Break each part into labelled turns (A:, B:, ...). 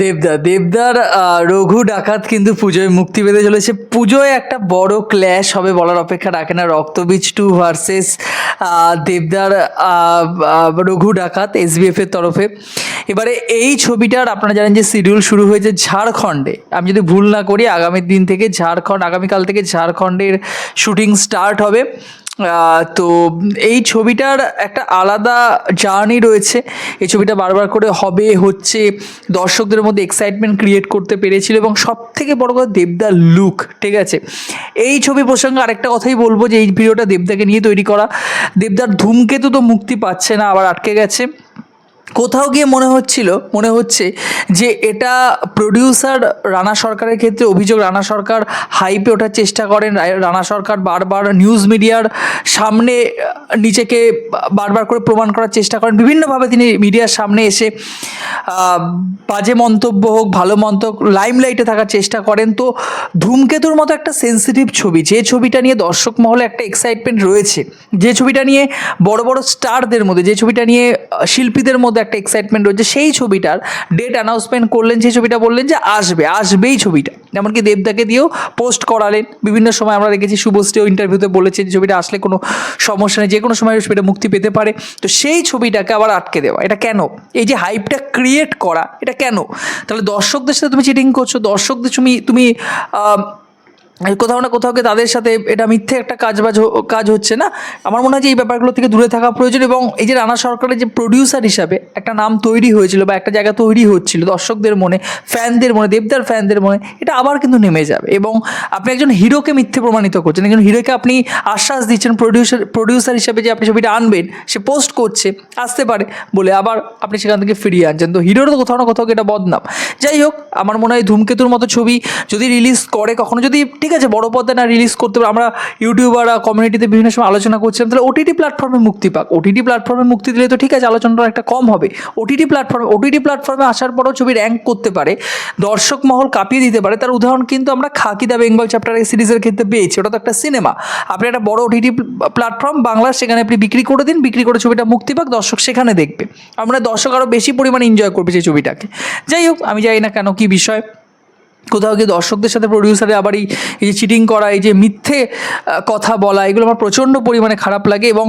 A: দেবদা, দেবদার রঘু ডাকাত কিন্তু পুজোয় মুক্তি পেতে চলেছে। পুজোয় একটা বড় ক্ল্যাশ হবে বলার অপেক্ষা রাখে না। রক্তবীজ টু ভার্সেস দেবদার রঘু ডাকাত এসবিএফ এর তরফে। এবারে এই ছবিটার আপনারা জানেন যে শিডিউল শুরু হয়েছে ঝাড়খণ্ডে। আমি যদি ভুল না করি, আগামী দিন থেকে ঝাড়খণ্ড, আগামীকাল থেকে ঝাড়খণ্ডের শুটিং স্টার্ট হবে। তো এই ছবিটার একটা আলাদা জার্নি রয়েছে। এই ছবিটা বারবার করে হবে, হচ্ছে দর্শকদের মধ্যে এক্সাইটমেন্ট ক্রিয়েট করতে পেরেছিল এবং সব থেকে বড় কথা দেবদার লুক ঠিক আছে? এই ছবি প্রসঙ্গে আরেকটা কথাই বলব যে এই ভিডিওটা দেবদাকে নিয়ে তৈরি করা। দেবদার ধূমকেতু তো মুক্তি পাচ্ছে না, আবার আটকে গেছে। কোথাও গিয়ে মনে হচ্ছিল, মনে হচ্ছে যে এটা প্রডিউসার রানা সরকারের ক্ষেত্রে, অভিযোগ রানা সরকার হাইপে ওঠার চেষ্টা করেন। রানা সরকার বারবার নিউজ মিডিয়ার সামনে নিজেকে বারবার করে প্রমাণ করার চেষ্টা করেন। বিভিন্নভাবে তিনি মিডিয়ার সামনে এসে বাজে মন্তব্য হোক, ভালো মন্তব্য লাইমলাইটে থাকার চেষ্টা করেন। তো ধূমকেতুর মতো একটা সেন্সিটিভ ছবি, যে ছবিটা নিয়ে দর্শক মহলে একটা এক্সাইটমেন্ট রয়েছে, যে ছবিটা নিয়ে বড় বড় স্টারদের মধ্যে, যে ছবিটা নিয়ে শিল্পীদের মধ্যে একটা এক্সাইটমেন্ট রয়েছে। সেই ছবিটার ডেট অ্যানাউন্সমেন্ট করলেন সেই ছবিটা বললেন যে আসবে, আসবেই ছবিটা। এমনকি দেবদাকে দিয়েও পোস্ট করালেন। বিভিন্ন সময় আমরা দেখেছি শুভশ্রীও ইন্টারভিউতে বলেছে যে ছবিটা আসলে কোনো সমস্যা নেই, যে কোনো সময় ছবিটা মুক্তি পেতে পারে। তো সেই ছবিটাকে আবার আটকে দেওয়া, এটা কেন? এই যে হাইপটা ক্রিয়েট করা, এটা কেন? তাহলে দর্শকদের সাথে তুমি চিটিং করছ, দর্শকদের তুমি তুমি কোথাও না কোথাও তাদের সাথে এটা মিথ্যে একটা কাজ বাজ কাজ হচ্ছে না। আমার মনে হয় যে এই ব্যাপারগুলো থেকে দূরে থাকা প্রয়োজন এবং এই যে রানা সরকারের যে প্রডিউসার হিসাবে একটা নাম তৈরি হয়েছিল বা একটা জায়গা তৈরি হচ্ছিল দর্শকদের মনে ফ্যানদের মনে, দেবদার ফ্যানদের মনে, এটা আবার কিন্তু নেমে যাবে এবং আপনি একজন হিরোকে মিথ্যে প্রমাণিত করছেন, একজন হিরোকে আপনি আশ্বাস দিচ্ছেন প্রডিউসার প্রডিউসার হিসাবে যে আপনি ছবিটা আনবেন, সে পোস্ট করছে, আসতে পারে বলে আবার আপনি সেখান থেকে ফিরিয়ে আনছেন। তো হিরোর তো কোথাও না কোথাও এটা বদনাম। যাই হোক, আমার মনে হয় ধূমকেতুর মতো ছবি যদি রিলিজ করে, কখনো যদি ঠিক আছে, বড় পর্দায় না রিলিজ করতে পারে। আমরা ইউটিউবার কমিউনিটিতে বিভিন্ন সময় আলোচনা করছিলাম। তাহলে ওটিটি প্ল্যাটফর্মে মুক্তি পাক। ওটিটি প্ল্যাটফর্মে মুক্তি দিলে তো ঠিক আছে, আলোচনাটা একটা কম হবে। ওটিটি প্ল্যাটফর্মে ওটিটি প্ল্যাটফর্মে আসার পরও ছবি র্যাঙ্ক করতে পারে। দর্শক মহল কাঁপিয়ে দিতে পারে। তার উদাহরণ কিন্তু আমরা খাকি দা বেঙ্গল চ্যাপ্টার সিরিজের ক্ষেত্রে পেয়েছি। ওটা তো একটা সিনেমা আপনি একটা বড় ওটিটি প্ল্যাটফর্ম বাংলা সেখানে আপনি বিক্রি করে দিন, বিক্রি করে ছবিটা মুক্তি পাক, দর্শক সেখানে দেখবে। আমরা দর্শক আরও বেশি পরিমাণে এনজয় করবে সেই ছবিটাকে। যাই হোক, আমি জানি না কেন কী বিষয়। কোথাও গিয়ে দর্শকদের সাথে প্রডিউসারে আবার এই যে চিটিং করা, এই যে মিথ্যে কথা বলা, এগুলো আমার প্রচণ্ড পরিমাণে খারাপ লাগে এবং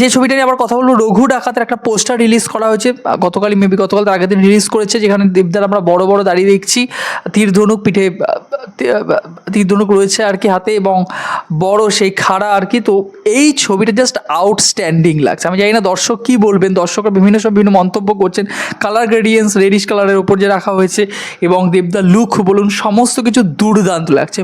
A: যে ছবিটা নিয়ে আবার কথা বলব, রঘু ডাকাতের একটা পোস্টার রিলিজ করা হয়েছে গতকালই মেবি গতকাল তার আগের দিন রিলিজ করেছে, যেখানে দেবদার আমরা বড় বড় দাঁড়িয়ে দেখছি, তীর ধনুক পিঠে তীর ধনুক রয়েছে আর কি হাতে এবং বড় সেই খাড়া আর কি, তো এই ছবিটা জাস্ট আউটস্ট্যান্ডিং লাগছে। আমি জানি না দর্শক কী বলবেন, দর্শকরা বিভিন্ন সব বিভিন্ন মন্তব্য করছেন কালার গ্রেডিয়েন্স রেডিশ কালারের ওপর যে রাখা হয়েছে এবং দেবদার লুক বলুন সমস্ত কিছু দুর্দান্ত লাগছে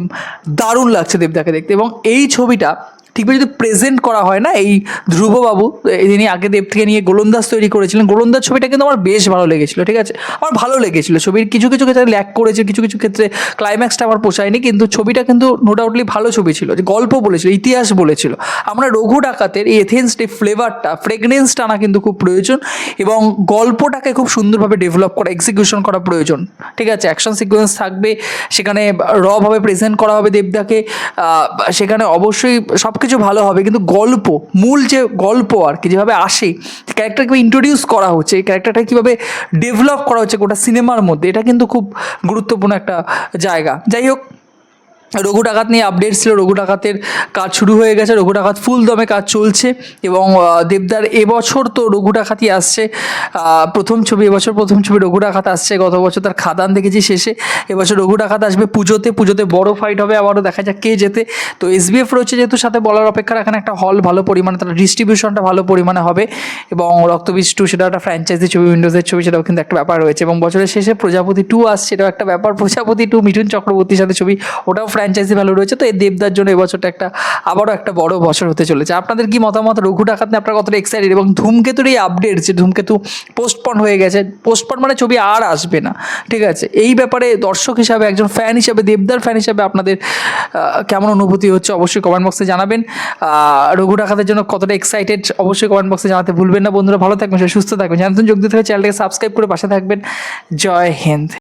A: দারুণ লাগছে দেবদাকে দেখতে। এবং এই ছবিটা ঠিকভাবে যদি প্রেজেন্ট করা হয় না, এই ধ্রুববাবু যিনি আগে দেব থেকে নিয়ে গোলন্দাজ তৈরি করেছিলেন, গোলন্দাজ ছবিটা কিন্তু আমার বেশ ভালো লেগেছিল, ঠিক আছে? আমার ভালো লেগেছিল, ছবির কিছু কিছু ক্ষেত্রে ল্যাক করেছে, কিছু কিছু ক্ষেত্রে ক্লাইম্যাক্সটা আমার পোষায়নি, কিন্তু ছবিটা কিন্তু নো ডাউটলি ভালো ছবি ছিল, যে গল্প বলেছিল, ইতিহাস বলেছিল। আমরা রঘু ডাকাতের এই এথেন্স ফ্লেভারটা ফ্রেগনেন্সটা আনা কিন্তু খুব প্রয়োজন এবং গল্পটাকে খুব সুন্দরভাবে ডেভেলপ করা এক্সিকিউশন করা প্রয়োজন, ঠিক আছে? অ্যাকশন সিকোয়েন্স থাকবে, সেখানে রভাবে প্রেজেন্ট করা হবে দেবদাকে সেখানে অবশ্যই সব কিছু ভালো হবে, কিন্তু গল্প, মূল যে গল্প আর কি, যেভাবে আসে ক্যারেক্টারকে ইন্ট্রোডিউস করা হচ্ছে, এই ক্যারেক্টারটা কীভাবে ডেভেলপ করা হচ্ছে গোটা সিনেমার মধ্যে, এটা কিন্তু খুব গুরুত্বপূর্ণ একটা জায়গা। যাই হোক রঘু ডাকাত নিয়ে আপডেট ছিল। রঘু ডাকাতের কাজ শুরু হয়ে গেছে। রঘু ডাকাত ফুল দমে কাজ চলছে এবং দেবদার এবছর তো রঘু ডাকাতই আসছে। প্রথম ছবি, এবছর প্রথম ছবি রঘু ডাকাত আসছে। গত বছর তার খাদান দেখেছি শেষে। এবছর রঘু ডাকাত আসবে পুজোতে। পুজোতে বড় ফাইট হবে। আবারও দেখা যাক কে যেতে তো এসবিএফ রয়েছে যেহেতু, সাথে বলার অপেক্ষা এখানে একটা হল ভালো পরিমাণে, তার ডিস্ট্রিবিউশনটা ভালো পরিমাণে হবে এবং রক্তবীজ টু সেটা একটা ফ্র্যাঞ্চাইজি ছবি উইন্ডোজের ছবি, সেটাও কিন্তু একটা ব্যাপার রয়েছে এবং বছরের শেষে প্রজাপতি টু আসছে। এটাও একটা ব্যাপার। প্রজাপতি টু মিঠুন চক্রবর্তীর সাথে ছবি, ওটাও ফ্র্যাঞ্চাইজি ভ্যালু রয়েছে, তো এই দেবদার জন্য এবছরটা একটা, আবারও একটা বড় বছর হতে চলেছে। আপনাদের কি মতামত? রঘু ডাকাত নিয়ে আপনারা কতটা এক্সাইটেড এবং ধূমকেতুর এই আপডেট যে ধূমকেতু পোস্টপন হয়ে গেছে পোস্টপন মানে ছবি আর আসবে না, ঠিক আছে? এই ব্যাপারে দর্শক হিসাবে, একজন ফ্যান হিসাবে, দেবদার ফ্যান হিসাবে আপনাদের কেমন অনুভূতি হচ্ছে অবশ্যই কমেন্ট বক্সে জানাবেন। রঘু ডাকাতের জন্য কতটা এক্সাইটেড অবশ্যই কমেন্ট বক্সে জানাতে ভুলবেন না। বন্ধুরা, ভালো থাকবেন সুস্থ থাকবেন। জানতেন যোগ দিতে হবে চ্যানেলটাকে সাবস্ক্রাইব করে পাশে থাকবেন। জয় হিন্দ।